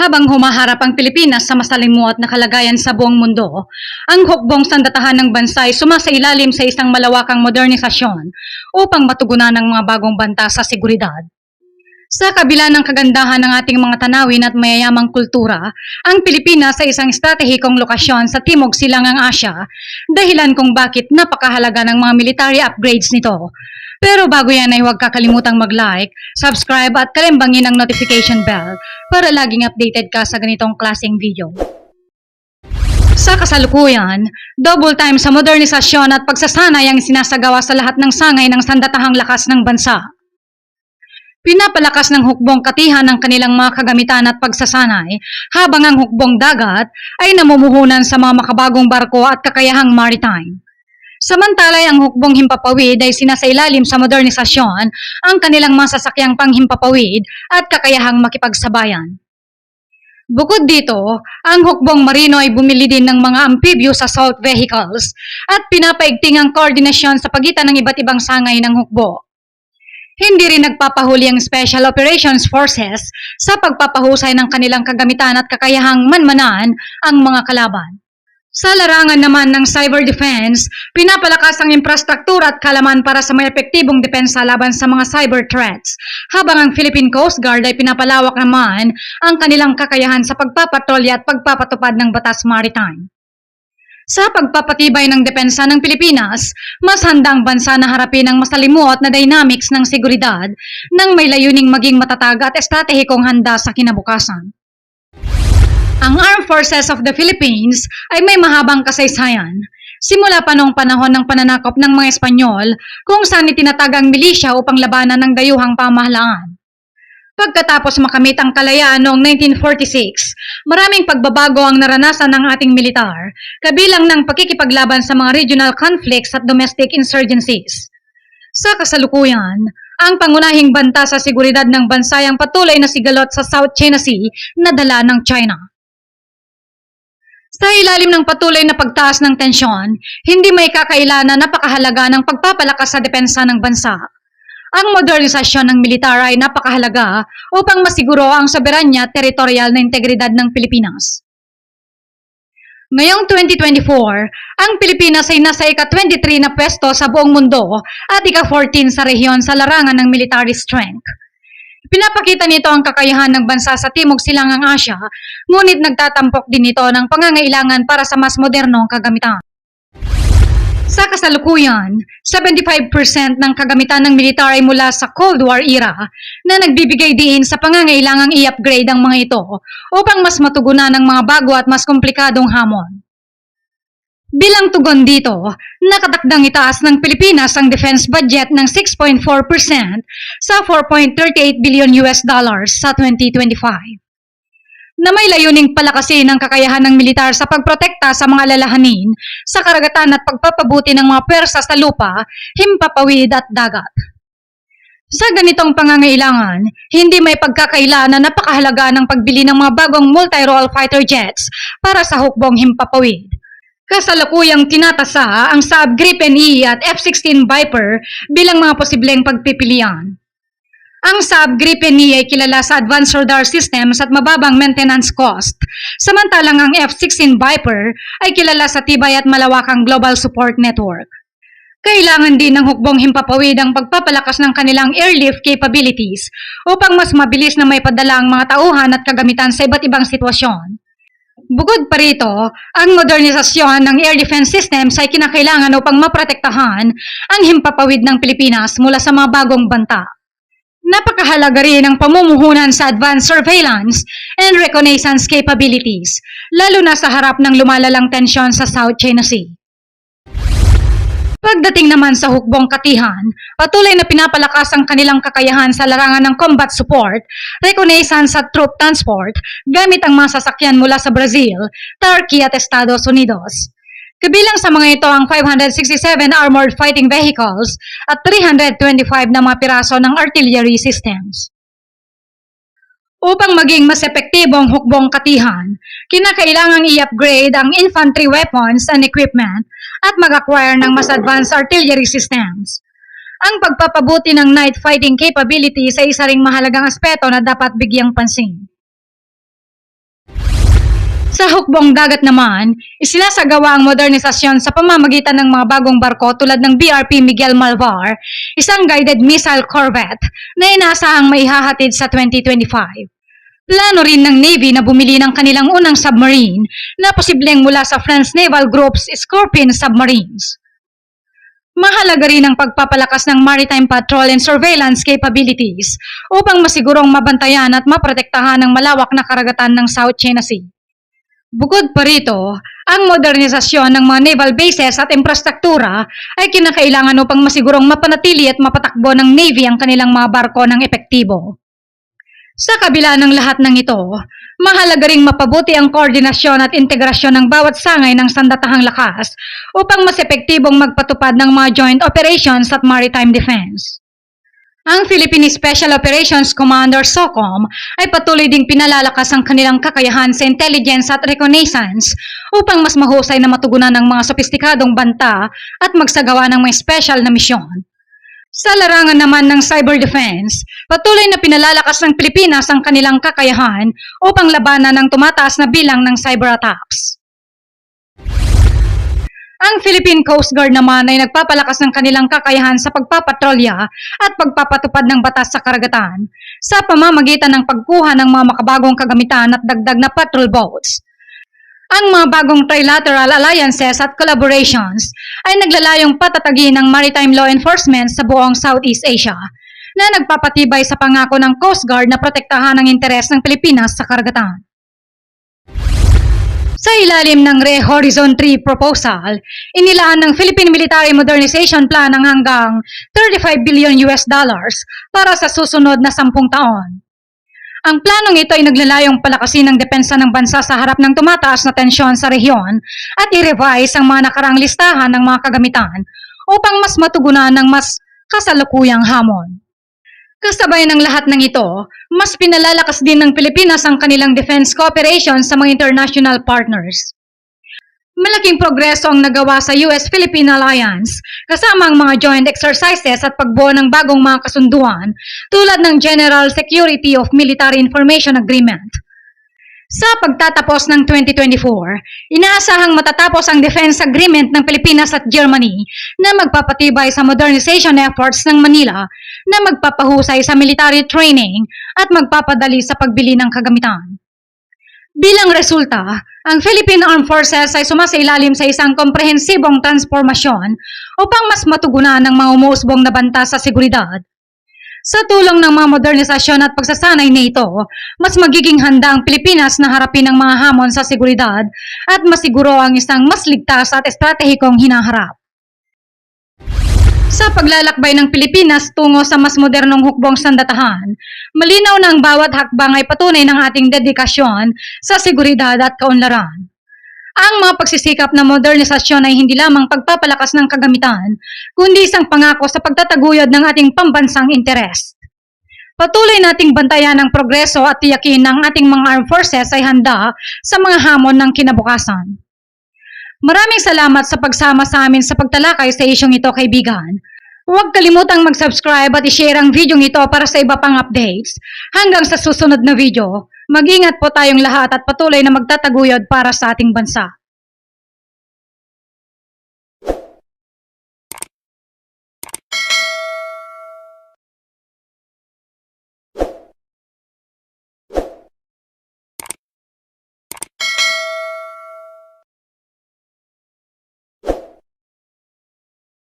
Habang humaharap ang Pilipinas sa masalimuot na kalagayan sa buong mundo, ang hukbong sandatahan ng bansa ay sumasailalim sa isang malawakang modernisasyon upang matugunan ang mga bagong banta sa seguridad. Sa kabila ng kagandahan ng ating mga tanawin at mayayamang kultura, ang Pilipinas ay isang estratehikong lokasyon sa Timog Silangang Asya, dahilan kung bakit napakahalaga ng mga military upgrades nito. Pero bago yan ay huwag kakalimutang mag-like, subscribe at kalimbangin ang notification bell para laging updated ka sa ganitong klaseng video. Sa kasalukuyan, double time sa modernisasyon at pagsasanay ang sinasagawa sa lahat ng sangay ng sandatahang lakas ng bansa. Pinapalakas ng hukbong katihan ang kanilang mga kagamitan at pagsasanay, habang ang hukbong dagat ay namumuhunan sa mga makabagong barko at kakayahang maritime. Samantalay ang hukbong himpapawid ay sinasailalim sa modernisasyon ang kanilang mga sasakyang panghimpapawid at kakayahang makipagsabayan. Bukod dito, ang hukbong marino ay bumili din ng mga amphibious assault vehicles at pinapaigting ang koordinasyon sa pagitan ng iba't ibang sangay ng hukbo. Hindi rin nagpapahuli ang Special Operations Forces sa pagpapahusay ng kanilang kagamitan at kakayahang manmanan ang mga kalaban. Sa larangan naman ng cyber defense, pinapalakas ang infrastruktura at kalaman para sa may epektibong depensa laban sa mga cyber threats, habang ang Philippine Coast Guard ay pinapalawak naman ang kanilang kakayahan sa pagpapatrolya at pagpapatupad ng batas maritime. Sa pagpapatibay ng depensa ng Pilipinas, mas handa ang bansa na harapin ang masalimuot na dynamics ng seguridad nang may layuning maging matatag at estratehikong handa sa kinabukasan. Ang Armed Forces of the Philippines ay may mahabang kasaysayan. Simula pa noong panahon ng pananakop ng mga Espanyol kung saan itinatag ang milisya upang labanan ng dayuhang pamahalaan. Pagkatapos makamit ang kalayaan noong 1946, maraming pagbabago ang naranasan ng ating militar, kabilang ng pakikipaglaban sa mga regional conflicts at domestic insurgencies. Sa kasalukuyan, ang pangunahing banta sa seguridad ng bansa ay ang patuloy na sigalot sa South China Sea na dala ng China. Sa ilalim ng patuloy na pagtaas ng tensyon, hindi may kakaila na napakahalaga ng pagpapalakas sa depensa ng bansa. Ang modernisasyon ng militar ay napakahalaga upang masiguro ang soberanya teritorial na integridad ng Pilipinas. Ngayong 2024, ang Pilipinas ay nasa ika-23 na pwesto sa buong mundo at ika-14 sa rehiyon sa larangan ng military strength. Pinapakita nito ang kakayahan ng bansa sa Timog Silangang Asya, ngunit nagtatampok din ito ng pangangailangan para sa mas modernong kagamitan. Sa kasalukuyan, 75% ng kagamitan ng militar ay mula sa Cold War era na nagbibigay diin sa pangangailangang i-upgrade ang mga ito upang mas matugunan ang mga bago at mas komplikadong hamon. Bilang tugon dito, nakatakdang itaas ng Pilipinas ang defense budget ng 6.4% sa 4.38 billion US dollars sa 2025 na may layuning palakasin ang kakayahan ng militar sa pagprotekta sa mga lalahanin, sa karagatan at pagpapabuti ng mga pwersa sa lupa, himpapawid at dagat. Sa ganitong pangangailangan, hindi may pagkakaila na napakahalaga ng pagbili ng mga bagong multi-role fighter jets para sa hukbong himpapawid. Kasalukuyang tinatasa ang Saab Gripen E at F-16 Viper bilang mga posibleng pagpipilian. Ang Saab Gripen E ay kilala sa advanced radar systems at mababang maintenance cost, samantalang ang F-16 Viper ay kilala sa tibay at malawakang global support network. Kailangan din ng hukbong himpapawid ang pagpapalakas ng kanilang airlift capabilities upang mas mabilis na may padala ang mga tauhan at kagamitan sa iba't ibang sitwasyon. Bukod pa rito, ang modernisasyon ng air defense systems ay kinakailangan upang maprotektahan ang himpapawid ng Pilipinas mula sa mga bagong banta. Napakahalaga rin ang pamumuhunan sa advanced surveillance and reconnaissance capabilities, lalo na sa harap ng lumalalang tensyon sa South China Sea. Pagdating naman sa hukbong katihan, patuloy na pinapalakas ang kanilang kakayahan sa larangan ng combat support, reconnaissance at troop transport gamit ang mga sasakyan mula sa Brazil, Turkey at Estados Unidos. Kabilang sa mga ito ang 567 armored fighting vehicles at 325 na mga piraso ng artillery systems. Upang maging mas epektibong hukbong katihan, kinakailangang i-upgrade ang infantry weapons and equipment at mag-acquire ng mas advanced artillery systems. Ang pagpapabuti ng night fighting capability sa isa ring mahalagang aspeto na dapat bigyang pansin. Sa hukbong dagat naman, isinasagawa ang modernisasyon sa pamamagitan ng mga bagong barko tulad ng BRP Miguel Malvar, isang guided missile corvette na inaasahang maihahatid sa 2025. Plano rin ng Navy na bumili ng kanilang unang submarine na posibleng mula sa France Naval Group's Scorpion submarines. Mahalaga rin ang pagpapalakas ng maritime patrol and surveillance capabilities upang masigurong mabantayan at maprotektahan ang malawak na karagatan ng South China Sea. Bukod pa rito, ang modernisasyon ng mga naval bases at infrastruktura ay kinakailangan upang masigurong mapanatili at mapatakbo ng Navy ang kanilang mga barko ng epektibo. Sa kabila ng lahat ng ito, mahalaga ring mapabuti ang koordinasyon at integrasyon ng bawat sangay ng sandatahang lakas upang mas epektibong magpatupad ng mga joint operations at maritime defense. Ang Philippine Special Operations Commander SOCOM ay patuloy ding pinalalakas ang kanilang kakayahan sa intelligence at reconnaissance upang mas mahusay na matugunan ng mga sopistikadong banta at magsagawa ng mga special na misyon. Sa larangan naman ng cyber defense, patuloy na pinalalakas ng Pilipinas ang kanilang kakayahan upang labanan ang tumataas na bilang ng cyber attacks. Ang Philippine Coast Guard naman ay nagpapalakas ng kanilang kakayahan sa pagpapatrolya at pagpapatupad ng batas sa karagatan sa pamamagitan ng pagkuha ng mga makabagong kagamitan at dagdag na patrol boats. Ang mga bagong trilateral alliances at collaborations ay naglalayong patatagin ng maritime law enforcement sa buong Southeast Asia na nagpapatibay sa pangako ng Coast Guard na protektahan ang interes ng Pilipinas sa karagatan. Sa ilalim ng Re Horizon 3 proposal, inilaan ng Philippine Military Modernization Plan ang hanggang 35 billion US dollars para sa susunod na 10 taon. Ang planong ito ay naglalayong palakasin ang depensa ng bansa sa harap ng tumataas na tensyon sa rehiyon at i-revise ang mga nakarang listahan ng mga kagamitan upang mas matugunan ng mas kasalukuyang hamon. Kasabay ng lahat ng ito, mas pinalalakas din ng Pilipinas ang kanilang defense cooperation sa mga international partners. Malaking progreso ang nagawa sa US-Philippine Alliance kasama ang mga joint exercises at pagbuo ng bagong mga kasunduan tulad ng General Security of Military Information Agreement. Sa pagtatapos ng 2024, inaasahang matatapos ang defense agreement ng Pilipinas at Germany na magpapatibay sa modernization efforts ng Manila na magpapahusay sa military training at magpapadali sa pagbili ng kagamitan. Bilang resulta, ang Philippine Armed Forces ay sumasailalim sa isang komprehensibong transformasyon upang mas matugunan ang mga umuusbong na banta sa seguridad. Sa tulong ng mga modernisasyon at pagsasanay na ito, mas magiging handa ang Pilipinas na harapin ang mga hamon sa seguridad at masiguro ang isang mas ligtas at estratehikong hinaharap. Sa paglalakbay ng Pilipinas tungo sa mas modernong hukbong sandatahan, malinaw na ang bawat hakbang ay patunay ng ating dedikasyon sa seguridad at kaunlaran. Ang mga pagsisikap na modernisasyon ay hindi lamang pagpapalakas ng kagamitan, kundi isang pangako sa pagtataguyod ng ating pambansang interes. Patuloy nating bantayan ang progreso at tiyakin ng ating mga armed forces ay handa sa mga hamon ng kinabukasan. Maraming salamat sa pagsama sa amin sa pagtalakay sa isyong ito, kaibigan. Huwag kalimutang mag-subscribe at i-share ang video ito para sa iba pang updates. Hanggang sa susunod na video, mag-ingat po tayong lahat at patuloy na magtataguyod para sa ating bansa.